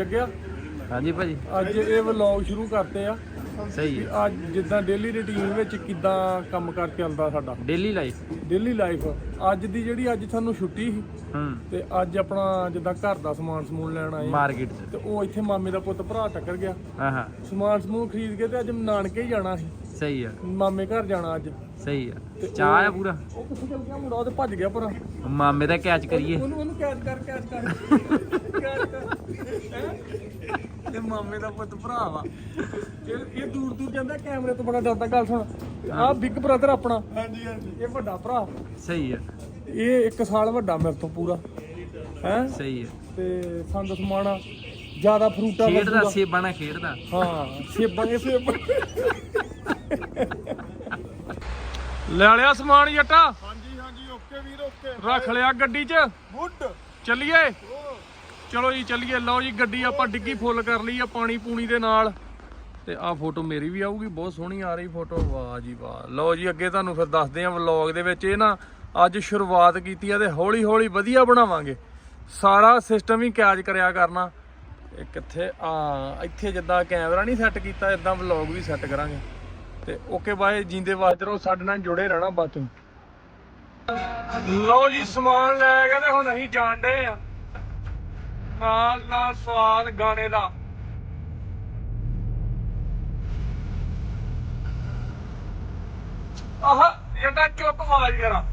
ਜੱਗਿਆ? ਹਾਂਜੀ ਭਾਜੀ। ਅੱਜ ਇਹ ਵਲੌਗ ਸ਼ੁਰੂ ਕਰਤੇ ਆ। ਸਹੀ ਹੈ। ਅੱਜ ਜਿੱਦਾਂ ਡੇਲੀ ਰੁਟੀਨ ਵਿੱਚ ਕਿੱਦਾਂ ਕੰਮ ਕਰ ਚੱਲਦਾ ਸਾਡਾ? ਡੇਲੀ ਲਾਈਫ ਡੇਲੀ ਲਾਈਫ ਅੱਜ ਦੀ ਜਿਹੜੀ ਅੱਜ ਸਾਨੂੰ ਛੁੱਟੀ ਸੀ ਹੂੰ। ਤੇ ਅੱਜ ਆਪਣਾ ਜਿੱਦਾਂ ਘਰ ਦਾ ਸਮਾਨ ਸਮੂਨ ਲੈਣ ਆਏ ਆ। ਮਾਰਕੀਟ ਤੇ ਉਹ ਇੱਥੇ ਮਾਮੇ ਦਾ ਪੁੱਤ ਭਰਾ ਟੱਕਰ ਗਿਆ। ਹਾਂ ਹਾਂ। ਸਮਾਨ ਸਮੂਨ ਖਰੀਦ ਕੇ ਤੇ ਅੱਜ ਨਾਨਕੇ ਹੀ ਜਾਣਾ ਸੀ। ਸਹੀ ਹੈ ਮਾਮੇ ਘਰ ਜਾਣਾ ਅੱਜ। ਸਹੀ ਹੈ ਚਾਹ ਆ ਪੂਰਾ? ਉਹ ਕਿੱਥੇ ਚਲ ਗਿਆ ਮੁੰਡਾ ਉਹ ਤੇ ਭੱਜ ਗਿਆ ਭਰਾ ਮਾਮੇ ਦਾ ਕੈਚ ਕਰੀਏ। ਉਹਨੂੰ ਉਹਨੂੰ ਕੈਚ ਕਰ ਕੈਚ ਕਰ। ਕੈਚ ਕਰ। ਮਾਮੇ ਦਾ ਪੁੱਤ ਭਰਾ ਵਾ। ਇਹ ਇਹ ਦੂਰ ਦੂਰ ਜਾਂਦਾ ਕੈਮਰੇ ਤੋਂ ਬੜਾ ਡਰਦਾ। ਗੱਲ ਸੁਣ ਆਹ ਬਿੱਗ ਬ੍ਰਦਰ ਆਪਣਾ। ਹਾਂਜੀ ਹਾਂਜੀ। ਇਹ ਵੱਡਾ ਭਰਾ। ਸਹੀ ਹੈ ਇਹ 1 ਸਾਲ ਵੱਡਾ ਮੇਰੇ ਤੋਂ ਪੂਰਾ। ਹੈ? ਸਹੀ ਹੈ ਤੇ ਸੰਦ ਸਮਾਣਾ ਜ਼ਿਆਦਾ ਫਰੂਟਾ ਖੇਡਦਾ ਸੇਬਾਂ ਨਾਲ ਖੇਡਦਾ। ਹਾਂ ਸੇਬਾਂ ਦੇ ਸੇਬ। ਲੈ ਲਿਆ ਸਮਾਨ ਜੱਟਾ ਹਾਂਜੀ ਹਾਂਜੀ ਓਕੇ ਵੀਰ ਓਕੇ। ਰੱਖ ਲਿਆ ਗੱਡੀ 'ਚ। ਗੁੱਡ ਚੱਲੀਏ। ਚਲੋ ਜੀ, ਚੱਲੀਏ। ਲਓ ਜੀ, ਗੱਡੀ ਆਪਾਂ ਡਿੱਗੀ ਫੁੱਲ ਕਰ ਲਈ ਆ ਪਾਣੀ ਪੂਣੀ ਦੇ ਨਾਲ। ਤੇ ਆਹ ਫੋਟੋ ਮੇਰੀ ਵੀ ਆਊਗੀ, ਬਹੁਤ ਸੋਹਣੀ ਆ ਰਹੀ ਫੋਟੋ। ਵਾਹ ਜੀ ਵਾਹ। ਲਓ ਜੀ, ਅੱਗੇ ਤੁਹਾਨੂੰ ਫਿਰ ਦੱਸਦੇ ਆ ਵਲੌਗ ਦੇ ਵਿੱਚ। ਇਹ ਨਾ ਅੱਜ ਸ਼ੁਰੂਆਤ ਕੀਤੀ ਆ ਤੇ ਹੌਲੀ ਹੌਲੀ ਵਧੀਆ ਬਣਾਵਾਂਗੇ। ਸਾਰਾ ਸਿਸਟਮ ਹੀ ਕੈਚ ਕਰਿਆ ਕਰਨਾ। ਇਹ ਕਿੱਥੇ? ਆ ਇੱਥੇ ਜਿੱਦਾਂ ਕੈਮਰਾ ਨਹੀਂ ਸੈੱਟ ਕੀਤਾ ਇਦਾਂ ਵਲੌਗ ਵੀ ਸੈੱਟ ਕਰਾਂਗੇ। ਤੇ ਓਕੇ, ਬਾਏ। ਜਿੰਦੇ ਵਾਜਰੋ ਸਾਡੇ ਨਾਲ ਜੁੜੇ ਰਹਿਣਾ ਬਾਅਦ ਚੋਂ। ਲਓ ਜੀ, ਸਮਾਨ ਲੈ ਕੇ ਤੇ ਹੁਣ ਅਸੀਂ ਜਾਣਦੇ ਆ। ਨਾਲ ਨਾਲ ਸਵਾਦ ਗਾਣੇ ਦਾ। ਆਹ ਇਹਦਾ ਚੁੱਪ ਆਵਾਜ਼ ਕਰਾ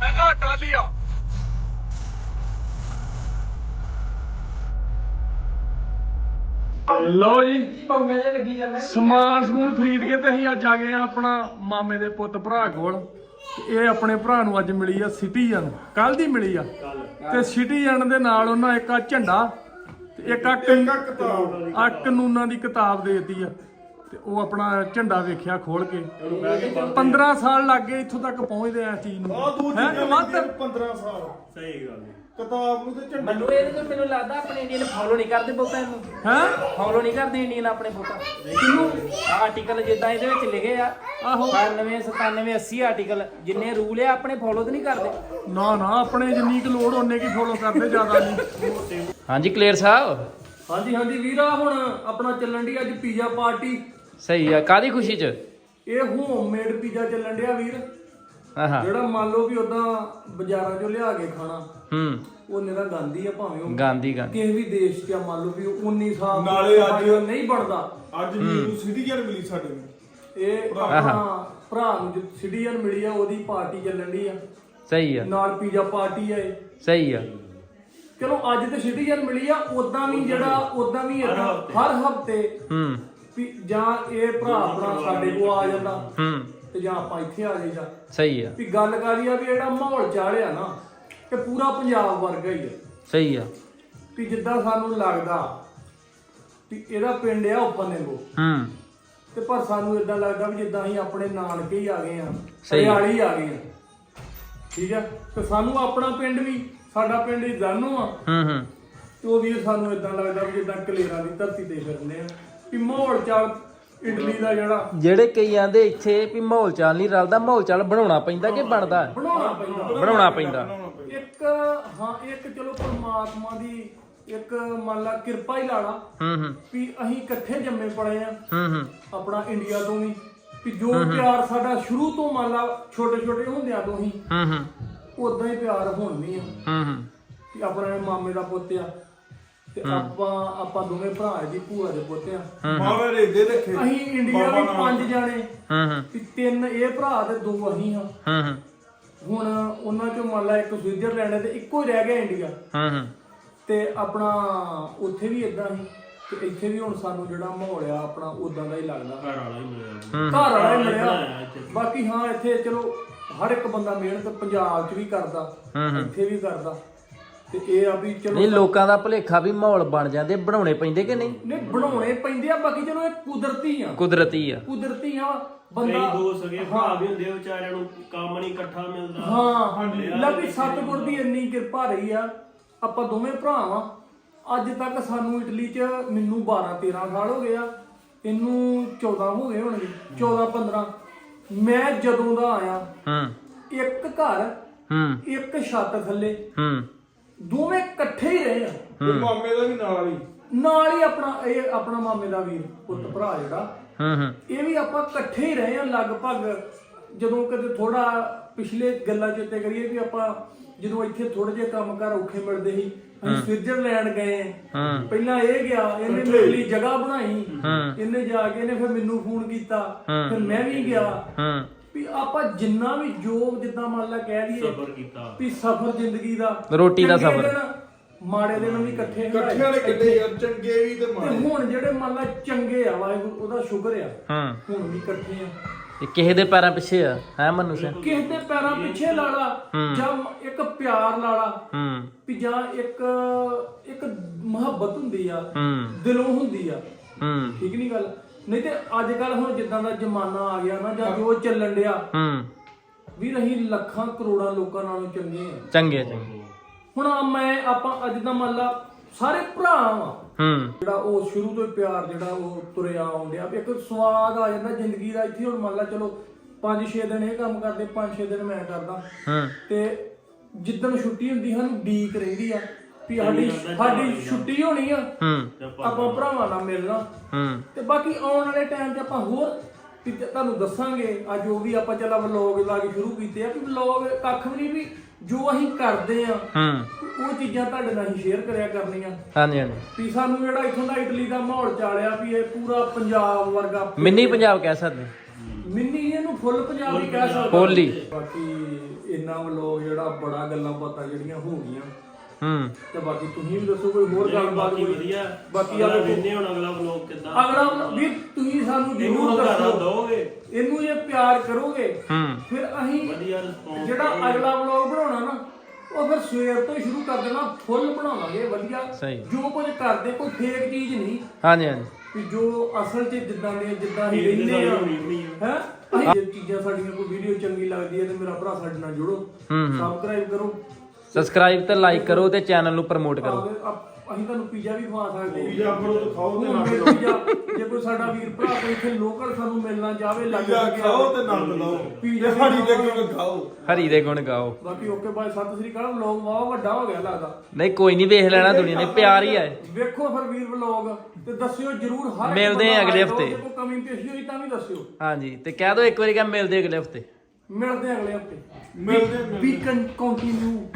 ਮੈਂ ਨਾ ਟਾਲੀਆ ਲਓ ਜੀ ਪੰਗੇ ਜੇ ਲੱਗੀ ਜਾਂਦੇ ਸਮਾਨ ਸਮੂਨ ਖਰੀਦ ਕੇ ਤੇ ਅਸੀਂ ਅੱਜ ਆ ਗਏ ਆ ਆਪਣਾ ਮਾਮੇ ਦੇ ਪੁੱਤ ਭਰਾ ਕੋਲ। ਇਹ ਆਪਣੇ ਭਰਾ ਨੂੰ ਅੱਜ ਮਿਲੀ ਆ ਸਿਟੀਜ਼ਨ। ਕੱਲ ਦੀ ਮਿਲੀ ਆ। ਤੇ ਸਿਟੀਜ਼ਨ ਦੇ ਨਾਲ ਉਹਨਾਂ ਇੱਕ ਆ ਝੰਡਾ ਤੇ ਇੱਕ ਆ ਕਿਤਾਬ ਆ ਕਾਨੂੰਨਾਂ ਦੀ ਕਿਤਾਬ ਦੇਤੀ ਆ। ਤੇ ਉਹ ਆਪਣਾ ਝੰਡਾ ਵੇਖਿਆ ਖੋਲ ਕੇ। 15 ਸਾਲ ਲੱਗ ਗਏ ਇੱਥੋਂ ਤੱਕ ਪਹੁੰਚਦੇ ਆ ਇਸ ਚੀਜ਼ ਨੂੰ। ਹੈਂ? ਗੱਲ ਵੱਧ। 15 ਸਾਲ। ਸਹੀ ਗੱਲ ਕਿਤਾਬ ਨੂੰ ਤੇ ਝੰਡਾ ਮੈਨੂੰ ਇਹਦੇ ਤੋਂ ਮੈਨੂੰ ਲੱਗਦਾ ਆਪਣੇ ਇੰਡੀਅਨ ਫੋਲੋ ਨਹੀਂ ਕਰਦੇ ਬਹੁਤਾ ਇਹਨੂੰ ਹੈ? ਫੋਲੋ ਨਹੀਂ ਕਰਦੇ ਇੰਡੀਅਨ ਆਪਣੇ ਬਹੁਤਾ ਕਿੰਨੂੰ ਆਰਟੀਕਲ ਜਿੱਦਾਂ ਇਹਦੇ ਵਿੱਚ ਲਿਖੇ ਆ ਆਹੋ। 98 97 80 ਆਰਟੀਕਲ ਜਿੰਨੇ ਰੂਲ ਆ ਆਪਣੇ ਫੋਲੋ ਤੇ ਨਹੀਂ ਕਰਦੇ। ਨਾ ਨਾ ਆਪਣੇ ਜਿੰਨੀ ਕੁ ਲੋੜ ਉਹਨੇ ਕੀ ਫੋਲੋ ਕਰਦੇ ਜ਼ਿਆਦਾ ਨਹੀਂ। ਹਾਂਜੀ ਕਲੀਅਰ ਸਾਹਿਬ? ਹਾਂਜੀ ਹਾਂਜੀ ਵੀਰਾ ਹੁਣ ਆਪਣਾ ਚੱਲਣ ਦੀ ਅੱਜ ਪੀਜ਼ਾ ਪਾਰਟੀ। ਸਹੀ ਆ ਕਾਦੀ ਖੁਸ਼ੀ ਚ? ਇਹ ਹੋਮਮੇਡ ਪੀਜ਼ਾ ਚੱਲਣ ਡਿਆ ਵੀਰ। ਹਾਂ ਹਾਂ। ਜਿਹੜਾ ਮੰਨ ਲਓ ਵੀ ਉਦਾਂ ਬਾਜ਼ਾਰਾਂ 'ਚੋਂ ਲਿਆ ਕੇ ਖਾਣਾ ਹੂੰ। ਉਹ ਨਿਹਰਾ ਗਾਂਧੀ ਆ ਭਾਵੇਂ ਉਹ ਗਾਂਧੀ ਗਾਂਧੀ। ਕਿਸੇ ਵੀ ਦੇਸ਼ 'ਚ ਆ ਮੰਨ ਲਓ ਵੀ ਉਹ ਉਨੀ ਸਾਲ ਨਾਲੇ ਅੱਜ- ਨਹੀਂ ਬਣਦਾ। ਅੱਜ ਨਿਊ ਸਿਟੀਜ਼ਨ ਮਿਲੀ ਸਾਡੇ ਨੂੰ। ਇਹ ਆਪਣਾ ਭਰਾ ਨੂੰ ਜੋ ਸਿਟੀਜ਼ਨ ਮਿਲੀ ਆ ਉਹਦੀ ਪਾਰਟੀ ਚੱਲਣ ਦੀ ਆ। ਸਹੀ ਆ। ਨਾਲ ਪੀਜ਼ਾ ਪਾਰਟੀ ਆ ਇਹ। ਸਹੀ ਆ। ਚਲੋ ਅੱਜ ਤੇ ਸਿਟੀਜ਼ਨ ਮਿਲੀ ਆ ਉਦਾਂ ਵੀ ਜਿਹੜਾ ਉਦਾਂ ਵੀ ਏਦਾਂ ਹਰ ਹਫ਼ਤੇ। ਹੂੰ। ਵੀ ਜਾਂ ਇਹ ਭਰਾ ਆਪਣਾ ਸਾਡੇ ਕੋਲ ਆ ਜਾਂਦਾ ਹੂੰ। ਤੇ ਜਾਂ ਆਪਾਂ ਇੱਥੇ ਆ ਜਾਈਦਾ। ਸਹੀ ਆ। ਵੀ ਗੱਲ ਕਰੀ ਆ ਵੀ ਜਿਹੜਾ ਮਾਹੌਲ ਚਾੜਿਆ ਨਾ ਕਿ ਪੂਰਾ ਪੰਜਾਬ ਵਰਗਾ ਹੀ ਆ। ਸਹੀ ਆ। ਵੀ ਜਿੱਦਾਂ ਸਾਨੂੰ ਲੱਗਦਾ ਵੀ ਇਹਦਾ ਪਿੰਡ ਆ ਉੱਪਰਨੇਗੋ ਹੂੰ। ਤੇ ਪਰ ਸਾਨੂੰ ਇਦਾਂ ਲੱਗਦਾ ਵੀ ਜਿੱਦਾਂ ਅਸੀਂ ਆਪਣੇ ਨਾਨਕੇ ਹੀ ਆ ਗਏ ਆ ਸਹੀ ਆ। ਹਰਿਆਲੀ ਆ ਗਏ ਆ। ਠੀਕ ਆ? ਤੇ ਸਾਨੂੰ ਆਪਣਾ ਪਿੰਡ ਵੀ ਸਾਡਾ ਪਿੰਡ ਹੀ ਜਾਨੋ ਆ। ਹੂੰ ਹੂੰ। ਤੇ ਉਹ ਵੀ ਸਾਨੂੰ ਇਦਾਂ ਲੱਗਦਾ ਵੀ ਜਿੱਦਾਂ ਕਲੇਰਾਂ ਦੀ ਧਰਤੀ ਤੇ ਫਿਰਨੇ ਆ। ਵੀ ਮਾਹੌਲ ਚਾਲ ਇਟਲੀ ਦਾ ਜਿਹੜਾ। ਜਿਹੜੇ ਕਈ ਆਂਦੇ ਇੱਥੇ ਵੀ ਮਾਹੌਲ ਚਾਲ ਨਹੀਂ ਰਲਦਾ ਮਾਹੌਲ ਚਾਲ ਬਣਾਉਣਾ ਪੈਂਦਾ ਕਿ ਬਣਦਾ? ਬਣਾਉਣਾ ਪੈਂਦਾ। ਬਣਾਉਣਾ ਪੈਂਦਾ। ਇੱਕ ਹਾਂ ਇੱਕ ਚਲੋ ਪਰਮਾਤਮਾ ਦੀ ਇੱਕ ਮੰਨ ਲਾ ਕਿਰਪਾ ਹੀ ਲਾਣਾ ਹੂੰ ਹੂੰ। ਵੀ ਅਸੀਂ ਇਕੱਠੇ ਜੰਮੇ ਪੜੇ ਆ। ਹੂੰ ਹੂੰ। ਆਪਣਾ ਇੰਡੀਆ ਤੋਂ ਵੀ। ਵੀ ਜੋ ਪਿਆਰ ਸਾਡਾ ਸ਼ੁਰੂ ਤੋਂ ਮੰਨ ਲਾ ਛੋਟੇ ਛੋਟੇ ਹੁੰਦਿਆਂ ਤੋਂ ਹੀ ਹੂੰ ਹੂੰ। ਉਦਾਂ ਹੀ ਪਿਆਰ ਹੁਣ ਵੀ ਆ ਹੂੰ ਹੂੰ। ਕਿ ਆਪਣਾ ਇਹ ਮਾਮੇ ਦਾ ਪੁੱਤ ਆ। ਤੇ ਆਪਾਂ ਆਪਾਂ ਦੋਵੇਂ ਭਰਾ ਦੀ ਭੂਆ ਦੇ ਪੁੱਤ ਆ ਮਾਵੇ ਰੇਦੇ ਰੱਖੇ ਅਸੀਂ ਇੰਡੀਆ ਵੀ ਪੰਜ ਜਾਣੇ। ਹੂੰ ਹੂੰ। ਵੀ ਤਿੰਨ ਇਹ ਭਰਾ ਤੇ ਦੋ ਅਸੀਂ ਹਾਂ। ਹੂੰ ਹੂੰ। ਹੁਣ ਉਹਨਾਂ ਚੋਂ ਮੰਨ ਲਾ ਇੱਕ ਸਵਿਟਜ਼ਰਲੈਂਡ ਹੈ ਤੇ ਇੱਕੋ ਹੀ ਰਹਿ ਗਿਆ ਇੰਡੀਆ। ਹੂੰ ਹੂੰ। ਤੇ ਆਪਣਾ ਉੱਥੇ ਵੀ ਇਦਾਂ ਹੀ ਤੇ ਇੱਥੇ ਵੀ ਹੁਣ ਸਾਨੂੰ ਜਿਹੜਾ ਮਾਹੌਲ ਆ ਆਪਣਾ ਉਦਾਂ ਦਾ ਹੀ ਲੱਗਦਾ। ਘਰ ਵਾਲਾ ਹੀ ਮਿਲਿਆ। ਘਰ ਵਾਲਾ ਹੀ ਮਿਲਿਆ। ਬਾਕੀ ਹਾਂ ਇੱਥੇ ਚਲੋ ਹਰ ਇੱਕ ਬੰਦਾ ਮਿਹਨਤ ਪੰਜਾਬ 'ਚ ਵੀ ਕਰਦਾ। ਇੱਥੇ ਵੀ ਕਰਦਾ। ਤੇ ਇਹ ਆ ਵੀ ਚਲੋ ਨਹੀਂ ਲੋਕਾਂ ਦਾ ਭੁਲੇਖਾ ਵੀ ਮਾਹੌਲ ਬਣ ਜਾਂਦੇ ਬਣਾਉਣੇ ਪੈਂਦੇ ਕਿ ਨਹੀਂ? ਨੇ ਬਣਾਉਣੇ ਪੈਂਦੇ ਆ ਬਾਕੀ ਚਲੋ ਇਹ ਕੁਦਰਤੀ ਆ। ਕੁਦਰਤੀ ਆ। ਕੁਦਰਤੀ ਆ ਬੰਦਾ ਦੋ ਸਗੇ ਭਰਾ ਵੀ ਹੁੰਦੇ ਆ ਵਿਚਾਰਿਆਂ ਨੂੰ ਕੰਮ ਨਹੀਂ ਇਕੱਠਾ ਮਿਲਦਾ। ਹਾਂ ਲੱਭੀ ਸਤਿਗੁਰ ਦੀ ਇੰਨੀ ਕਿਰਪਾ ਰਹੀ ਆ ਆਪਾਂ ਦੋਵੇਂ ਭਰਾ ਵਾਂ। ਅੱਜ ਤੱਕ ਸਾਨੂੰ ਇਟਲੀ 'ਚ ਮੈਨੂੰ 12 13 ਸਾਲ ਹੋ ਗਏ ਆ ਇਹਨੂੰ 14 ਹੋ ਗਏ ਹੋਣਗੇ 14 15 ਮੈਂ ਜਦੋਂ ਦਾ ਆਇਆ ਹੂੰ। ਇੱਕ ਘਰ ਹੂੰ। ਇੱਕ ਛੱਤ ਥੱਲੇ। ਹੂੰ। ਦੋਵੇਂ ਇਕੱਠੇ ਹੀ ਰਹੇ ਆ। ਤੇ ਮਾਮੇ ਦਾ ਵੀ ਨਾਲ ਹੀ। ਨਾਲ ਹੀ ਆਪਣਾ ਇਹ ਆਪਣਾ ਮਾਮੇ ਦਾ ਵੀਰ ਪੁੱਤ ਭਰਾ ਜਿਹੜਾ। ਹੂੰ ਹੂੰ। ਇਹ ਵੀ ਆਪਾਂ ਇਕੱਠੇ ਹੀ ਰਹੇ ਆ ਲਗਭਗ। ਜਦੋਂ ਕਦੇ ਥੋੜਾ ਪਿਛਲੇ ਗੱਲਾਂ ਚੇਤੇ ਕਰੀਏ ਵੀ ਆਪਾਂ ਜਦੋਂ ਇੱਥੇ ਥੋੜੇ ਜਿਹੇ ਕੰਮ ਕਰ ਔਖੇ ਮਿਲਦੇ ਸੀ ਅਸੀਂ ਸਵਿਟਜ਼ਰਲੈਂਡ ਗਏ ਹੂੰ। ਪਹਿਲਾਂ ਇਹ ਗਿਆ ਇਹਨੇ ਮੇਰੇ ਲਈ ਜਗ੍ਹਾ ਬਣਾਈ। ਹੂੰ। ਇਹਨੇ ਜਾ ਕੇ ਇਹਨੇ ਫਿਰ ਮੈਨੂੰ ਫੋਨ ਕੀਤਾ। ਫਿਰ ਮੈਂ ਵੀ ਗਿਆ। ਹੂੰ। ਵੀ ਆਪਾਂ ਜਿੰਨਾ ਵੀ ਜੋ ਜਿੱਦਾਂ ਮੰਨ ਲਾ ਕਹਿ ਦਈਏ ਸਫਰ ਕੀਤਾ। ਵੀ ਸਫ਼ਰ ਜ਼ਿੰਦਗੀ ਦਾ ਰੋਟੀ ਦਾ ਚੰਗੇ ਸਫ਼ਰ। ਦਿਨ, ਮਾੜੇ ਦਿਨ ਵੀ ਇਕੱਠੇ ਇਕੱਠੇ ਵਾਲੇ ਕਿੱਡੇ ਯਾਰ ਚੰਗੇ ਵੀ ਤੇ ਤੇ ਮਾੜੇ ਹੁਣ ਜਿਹੜੇ ਮੰਨ ਲਾ ਚੰਗੇ ਆ ਵਾਹਿਗੁਰੂ ਉਹਦਾ ਸ਼ੁਕਰ ਆ। ਹੂੰ। ਹੁਣ ਵੀ ਇਕੱਠੇ ਆ। ਇਹ ਕਿਸੇ ਦੇ ਪੈਰਾਂ ਪਿੱਛੇ ਆ ਹੈ ਮਨੂ ਸਿੰਘ? ਕਿਸੇ ਦੇ ਪੈਰਾਂ ਪਿੱਛੇ ਲਾ ਲਾ ਜਾਂ ਇੱਕ ਪਿਆਰ ਲਾ ਲਾ ਹੂੰ। ਵੀ ਜਾਂ ਇੱਕ ਇੱਕ ਮੁਹੱਬਤ ਹੁੰਦੀ ਆ ਹੂੰ। ਦਿਲੋਂ ਹੁੰਦੀ ਆ। ਹੂੰ। ਠੀਕ ਨਹੀਂ ਗੱਲ? ਨਹੀਂ ਤੇ ਅੱਜ ਕੱਲ ਹੁਣ ਜਿੱਦਾਂ ਦਾ ਜ਼ਮਾਨਾ ਆ ਗਿਆ ਨਾ ਜਾਂ ਜੋ ਚੱਲਣ ਡਿਆ ਹੂੰ। ਵੀ ਅਸੀਂ ਲੱਖਾਂ ਕਰੋੜਾਂ ਲੋਕਾਂ ਨਾਲੋਂ ਚੰਗੇ ਆ। ਚੰਗੇ ਚੰਗੇ। ਹੁਣ ਆ ਮੈਂ ਆਪਾਂ ਅੱਜ ਦਾ ਮੰਨ ਲਾ ਸਾਰੇ ਭਰਾ ਵਾਂ। ਹੂੰ। ਜਿਹੜਾ ਉਹ ਸ਼ੁਰੂ ਤੋਂ ਹੀ ਪਿਆਰ ਜਿਹੜਾ ਉਹ ਤੁਰਿਆ ਆਉਂਦਿਆ ਇੱਕ ਸਵਾਦ ਆ ਜਾਂਦਾ ਜ਼ਿੰਦਗੀ ਦਾ। ਇੱਥੇ ਹੁਣ ਮੰਨ ਲਾ ਚਲੋ 5-6 ਦਿਨ ਇਹ ਕੰਮ ਕਰਦੇ 5-6 ਦਿਨ ਮੈਂ ਕਰਦਾ। ਹੂੰ। ਤੇ ਜਿੱਦਣ ਛੁੱਟੀ ਹੁੰਦੀ ਸਾਨੂੰ ਡੀਕ ਰਹਿੰਦੀ ਆ। ਵੀ ਸਾਡੀ ਸਾਡੀ ਛੁੱਟੀ ਹੋਣੀ ਆ ਹੂੰ। ਆਪਾਂ ਭਰਾਵਾਂ ਨਾਲ ਮਿਲਣਾ। ਹੂੰ। ਤੇ ਬਾਕੀ ਆਉਣ ਵਾਲੇ ਟਾਈਮ 'ਚ ਆਪਾਂ ਹੋਰ ਵੀ ਤੇ ਤੁਹਾਨੂੰ ਦੱਸਾਂਗੇ ਅੱਜ ਉਹ ਵੀ ਆਪਾਂ ਚੱਲਾ ਵਲੌਗ ਲਾ ਕੇ ਸ਼ੁਰੂ ਕੀਤੇ ਆ ਕਿ ਵਲੌਗ ਕੱਖ ਵੀ ਨਹੀਂ ਵੀ ਜੋ ਅਸੀਂ ਕਰਦੇ ਆ ਹੂੰ। ਉਹ ਚੀਜ਼ਾਂ ਤੁਹਾਡੇ ਨਾਲ ਹੀ ਸ਼ੇਅਰ ਕਰਿਆ ਕਰਨੀਆਂ। ਹਾਂਜੀ ਹਾਂਜੀ। ਵੀ ਸਾਨੂੰ ਜਿਹੜਾ ਇੱਥੋਂ ਦਾ ਇਟਲੀ ਦਾ ਮਾਹੌਲ ਚਾਲਿਆ ਵੀ ਇਹ ਪੂਰਾ ਪੰਜਾਬ ਵਰਗਾ ਮਿੰਨੀ ਪੰਜਾਬ ਕਹਿ ਸਕਦੇ। ਮਿੰਨੀ ਇਹਨੂੰ ਫੁੱਲ ਪੰਜਾਬੀ ਕਹਿ ਸਕਦੇ ਹੋਲੀ ਬਾਕੀ ਇੰਨਾ ਵਲੋਗ ਜਿਹੜਾ ਬੜਾ ਗੱਲਾਂ ਬਾਤਾਂ ਜਿਹੜੀਆਂ ਹੋ ਗਈਆਂ। ਹੂੰ। ਤੇ ਬਾਕੀ ਤੁਸੀਂ ਵੀ ਦੱਸੋ ਕੋਈ ਹੋਰ ਗੱਲਬਾਤ ਬਾਕੀ ਕੋਈ? ਵਧੀਆ। ਬਾਕੀ ਅਗਲਾ ਆ ਵੇਖੋ। ਵੇਖਦੇ ਹੁਣ ਅਗਲਾ ਵਲੋਗ ਕਿੱਦਾਂ। ਅਗਲਾ ਵੀ ਤੁਸੀਂ ਸਾਨੂੰ ਇਹਨੂੰ ਜ਼ਰੂਰ ਹੰਗਾਰਾ ਦੱਸੋ ਦੋਗੇ ਇਹਨੂੰ ਜੇ ਪਿਆਰ ਕਰੋਗੇ ਹੂੰ। ਫਿਰ ਅਸੀਂ ਵਧੀਆ ਰਿਸਪੌਂਸ ਜਿਹੜਾ ਅਗਲਾ ਵਲੌਗ ਬਣਾਉਣਾ ਨਾ ਉਹ ਫਿਰ ਸਵੇਰ ਤੋਂ ਹੀ ਸ਼ੁਰੂ ਕਰ ਦੇਣਾ ਫੁੱਲ ਬਣਾਵਾਂਗੇ ਵਧੀਆ। ਸਹੀ। ਜੋ ਕੁਝ ਕਰਦੇ ਕੋਈ ਫੇਕ ਚੀਜ਼ ਨਹੀਂ। ਹਾਂਜੀ ਹਾਂਜੀ। ਵੀ ਜੋ ਅਸਲ 'ਚ ਜਿੱਦਾਂ ਦੇ ਜਿੱਦਾਂ ਹੀ ਇਹ ਰਹਿੰਦੇ ਆ ਹੋਣੀ ਹੋਣੀ ਆ। ਹੈ? ਅਸੀਂ ਜੇ ਚੀਜ਼ਾਂ ਸਾਡੀਆਂ ਕੋਈ ਵੀਡੀਓ ਚੰਗੀ ਲੱਗਦੀ ਹੈ ਤੇ ਮੇਰਾ ਭਰਾ ਸਾਡੇ ਨਾਲ ਜੁੜੋ। ਸਬਸਕ੍ਰਾਈਬ ਕਰੋ। ਸਬਸਕ੍ਰਾਈਬ ਤੇ ਲਾਈਕ ਕਰੋ ਤੇ ਚੈਨਲ ਨੂੰ ਪ੍ਰਮੋਟ ਕਰੋ। ਅਸੀਂ ਤੁਹਾਨੂੰ ਪੀਜ਼ਾ ਵੀ ਖਵਾ ਸਕਦੇ ਹਾਂ। ਪੀਜ਼ਾ ਤੇ ਖਾਓ ਤੇ ਲਓ। ਪੀਜ਼ਾ ਜੇ ਕੋਈ ਸਾਡਾ ਵੀਰ ਭਰਾ ਕੋਈ ਇੱਥੇ ਲੋਕਲ ਸਾਨੂੰ ਮਿਲਣਾ ਚਾਹਵੇ ਲੱਗ ਪੀਜ਼ਾ ਖਾਓ ਤੇ ਨੰਦ ਲਓ। ਪੀਜ਼ਾ ਸਾਡੀ ਦੇ ਕੇ ਖਾਓ। ਹਰੀ ਦੇ ਗੁਣ ਗਾਓ। ਬਾਕੀ ਓਕੇ ਬਾਏ। ਸਤਿ ਸ੍ਰੀ ਅਕਾਲ। ਵਲੌਗ ਵਾਹ ਵੱਡਾ ਹੋ ਗਿਆ ਲੱਗਦਾ। ਨਹੀਂ ਕੋਈ ਨਹੀਂ ਵੇਖ ਲੈਣਾ ਦੁਨੀਆ ਨੇ ਪਿਆਰ ਹੀ ਹੈ। ਵੇਖੋ ਫਿਰ ਵੀਰ ਵਲੌਗ ਤੇ ਦੱਸਿਓ ਜਰੂਰ ਹਰ ਇੱਕ ਮਿਲਦੇ ਆ ਬੰਦਾ ਅਗਲੇ ਹਫ਼ਤੇ। ਜੇ ਕੋਈ ਕਮੀ ਪੇਸ਼ੀ ਹੋਈ ਤਾਂ ਵੀ ਦੱਸਿਓ। ਹਾਂਜੀ ਤੇ ਕਹਿ ਦੋ ਇੱਕ ਵਾਰੀ ਕਿ ਮਿਲਦੇ ਅਗਲੇ ਹਫ਼ਤੇ। ਮਿਲਦੇ ਆ ਅਗਲੇ ਹਫ਼ਤੇ ਮਿਲਦੇ ਮਿਲਦੇ ਵੀ ਕੰਟੀਨਿਊ